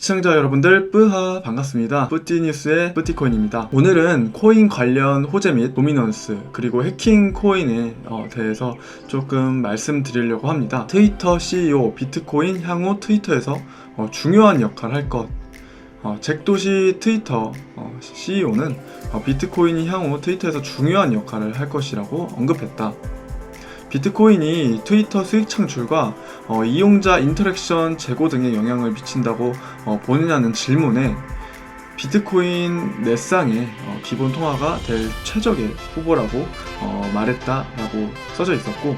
시청자 여러분들 뿌하 반갑습니다. 뿌띠뉴스의 뿌띠코인입니다. 오늘은 코인 관련 호재 및 도미넌스 그리고 해킹 코인에 어, 대해서 조금 말씀드리려고 합니다. 트위터 CEO 비트코인 향후 트위터에서 어, 중요한 역할을 할 것. 어, 잭도시 트위터 어, CEO는 비트코인이 향후 트위터에서 중요한 역할을 할 것이라고 언급했다. 비트코인이 트위터 수익 창출과 어, 이용자 인터랙션 제고 등에 영향을 미친다고 어, 보느냐는 질문에 비트코인 넷상의 어, 기본 통화가 될 최적의 후보라고 어, 말했다라고 써져 있었고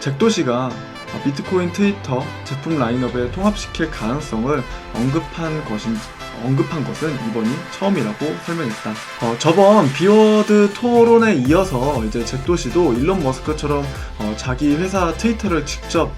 잭도시가 어, 비트코인 트위터 제품 라인업에 통합시킬 가능성을 언급한 것인 언급한 것은 이번이 처음이라고 설명했다. 어, 저번 비워드 토론에 이어서 이제 잭도시도 일론 머스크처럼 어, 자기 회사 트위터를 직접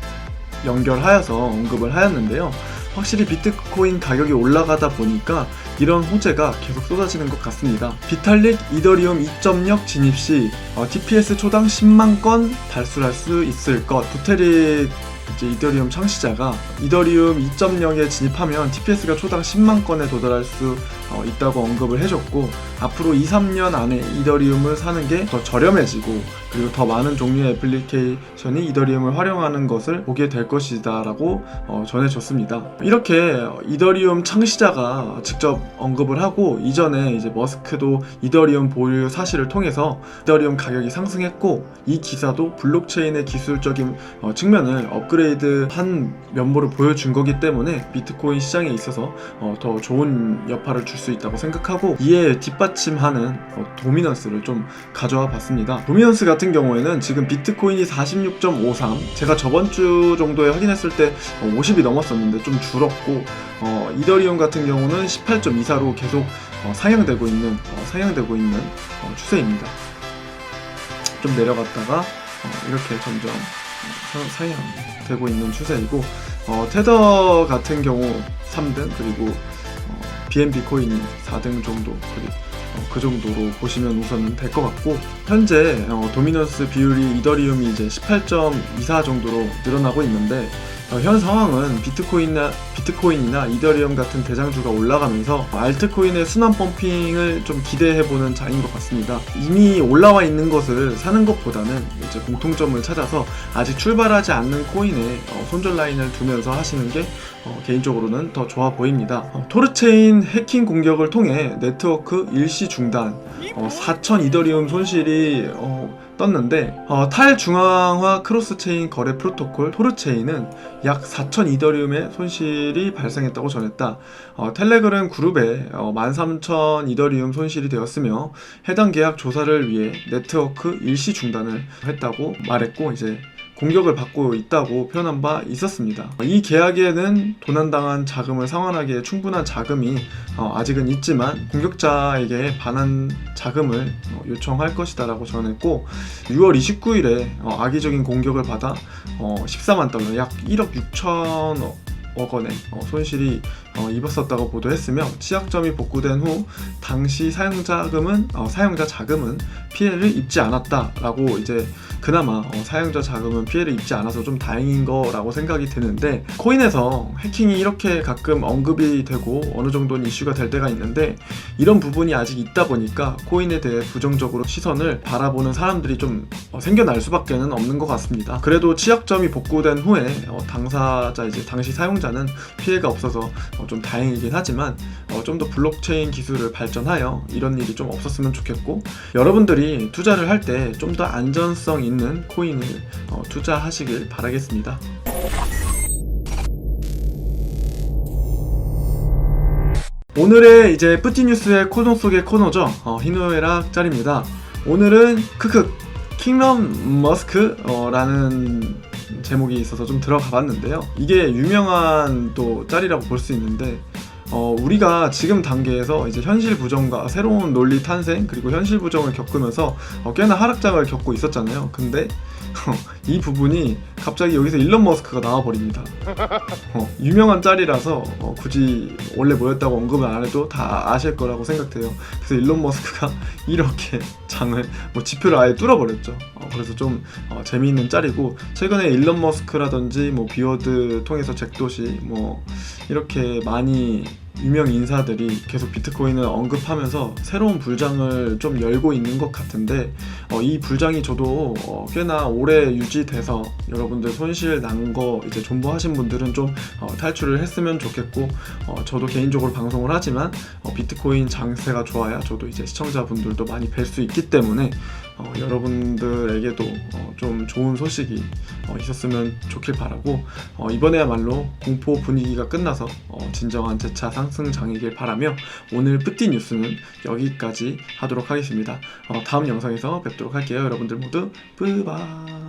연결하여서 언급을 하였는데요. 확실히 비트코인 가격이 올라가다 보니까 이런 호재가 계속 쏟아지는 것 같습니다. 비탈릭 이더리움 2.0 진입 시 어, TPS 초당 10만 건 달성할 수 있을 것. 부테릭 이제 이더리움 창시자가 이더리움 2.0에 진입하면 TPS가 초당 10만 건에 도달할 수 어, 있다고 언급을 해줬고 앞으로 2, 3년 안에 이더리움을 사는 게 더 저렴해지고 그리고 더 많은 종류의 애플리케이션이 이더리움을 활용하는 것을 보게 될 것이다라고 어, 전해줬습니다. 이렇게 이더리움 창시자가 직접 언급을 하고 이전에 이제 머스크도 이더리움 보유 사실을 통해서 이더리움 가격이 상승했고 이 기사도 블록체인의 기술적인 어, 측면을 업그 레이드 한 면모를 보여준 거기 때문에 비트코인 시장에 있어서 어, 더 좋은 여파를 줄 수 있다고 생각하고 이에 뒷받침하는 어, 도미넌스를 좀 가져와 봤습니다. 도미넌스 같은 경우에는 지금 비트코인이 46.53 제가 저번 주 정도에 확인했을 때 어, 50이 넘었었는데 좀 줄었고 어, 이더리움 같은 경우는 18.24로 계속 어, 상향되고 있는 어, 상향되고 있는 어, 추세입니다. 좀 내려갔다가 어, 이렇게 점점 어, 상향되고 있는 추세이고 어, 테더 같은 경우 3등 그리고 어, BNB 코인이 4등 정도 그리, 어, 그 정도로 보시면 우선 될 것 같고 현재 어, 도미넌스 비율이 이더리움이 이제 18.24 정도로 늘어나고 있는데 어, 현 상황은 비트코인이나, 비트코인이나 이더리움 같은 대장주가 올라가면서 알트코인의 순환 펌핑을 좀 기대해보는 장인 것 같습니다. 이미 올라와 있는 것을 사는 것보다는 이제 공통점을 찾아서 아직 출발하지 않는 코인에 어, 손절 라인을 두면서 하시는 게 어, 개인적으로는 더 좋아 보입니다. 어, 토르체인 해킹 공격을 통해 네트워크 일시 중단, 어, 4천 이더리움 손실이 어, 떴는데 어, 탈중앙화 크로스체인 거래 프로토콜 토르체인은 약 4천 이더리움의 손실이 발생했다고 전했다. 어, 텔레그램 그룹에 어, 13,000 이더리움 손실이 되었으며 해당 계약 조사를 위해 네트워크 일시 중단을 했다고 말했고 이제 공격을 받고 있다고 표현한 바 있었습니다. 이 계약에는 도난당한 자금을 상환하기에 충분한 자금이 어, 아직은 있지만 공격자에게 반환 자금을 어, 요청할 것이다라고 전했고 6월 29일에 어, 악의적인 공격을 받아 어, 14만 달러 약 1억 6천억 원의 어, 손실이 어, 입었었다고 보도했으며 취약점이 복구된 후 당시 사용자금은 어, 사용자 자금은 피해를 입지 않았다라고 이제 그나마 어, 사용자 자금은 피해를 입지 않아서 좀 다행인 거라고 생각이 드는데 코인에서 해킹이 이렇게 가끔 언급이 되고 어느 정도는 이슈가 될 때가 있는데 이런 부분이 아직 있다 보니까 코인에 대해 부정적으로 시선을 바라보는 사람들이 좀 어, 생겨날 수밖에는 없는 것 같습니다. 그래도 취약점이 복구된 후에 어, 당사자 이제 당시 사용자는 피해가 없어서 어, 좀 다행이긴 하지만 어, 좀 더 블록체인 기술을 발전하여 이런 일이 좀 없었으면 좋겠고 여러분들이 투자를 할 때 좀 더 안전성 있는 코인을 어, 투자하시길 바라겠습니다. 오늘의 이제 뿌띠뉴스의 코너 속의 코너죠. 어, 희노애락 짤입니다. 오늘은 크크 킹덤 머스크라는 제목이 있어서 좀 들어가 봤는데요. 이게 유명한 또 짤이라고 볼 수 있는데 어, 우리가 지금 단계에서 이제 현실 부정과 새로운 논리 탄생 그리고 현실 부정을 겪으면서 어, 꽤나 하락장을 겪고 있었잖아요. 근데 이 부분이 갑자기 여기서 일론 머스크가 나와버립니다. 어, 유명한 짤이라서 어, 굳이 원래 뭐였다고 언급을 안 해도 다 아실 거라고 생각돼요. 그래서 일론 머스크가 이렇게 장을 뭐 지표를 아예 뚫어버렸죠. 어, 그래서 좀 어, 재미있는 짤이고 최근에 일론 머스크라든지 뭐 비워드 통해서 잭도시 뭐 이렇게 많이 유명 인사들이 계속 비트코인을 언급하면서 새로운 불장을 좀 열고 있는 것 같은데 어, 이 불장이 저도 어, 꽤나 오래 유지돼서 여러분들 손실 난 거 이제 존버하신 분들은 좀 어, 탈출을 했으면 좋겠고 어, 저도 개인적으로 방송을 하지만 어, 비트코인 장세가 좋아야 저도 이제 시청자분들도 많이 뵐 수 있기 때문에 어, 여러분들에게도 어, 좀 좋은 소식이 어, 있었으면 좋길 바라고 어, 이번에야말로 공포 분위기가 끝나서 어, 진정한 재차 상승장이길 바라며 오늘 뿌띠 뉴스는 여기까지 하도록 하겠습니다. 어, 다음 영상에서 뵙도록 할게요. 여러분들 모두 뿌바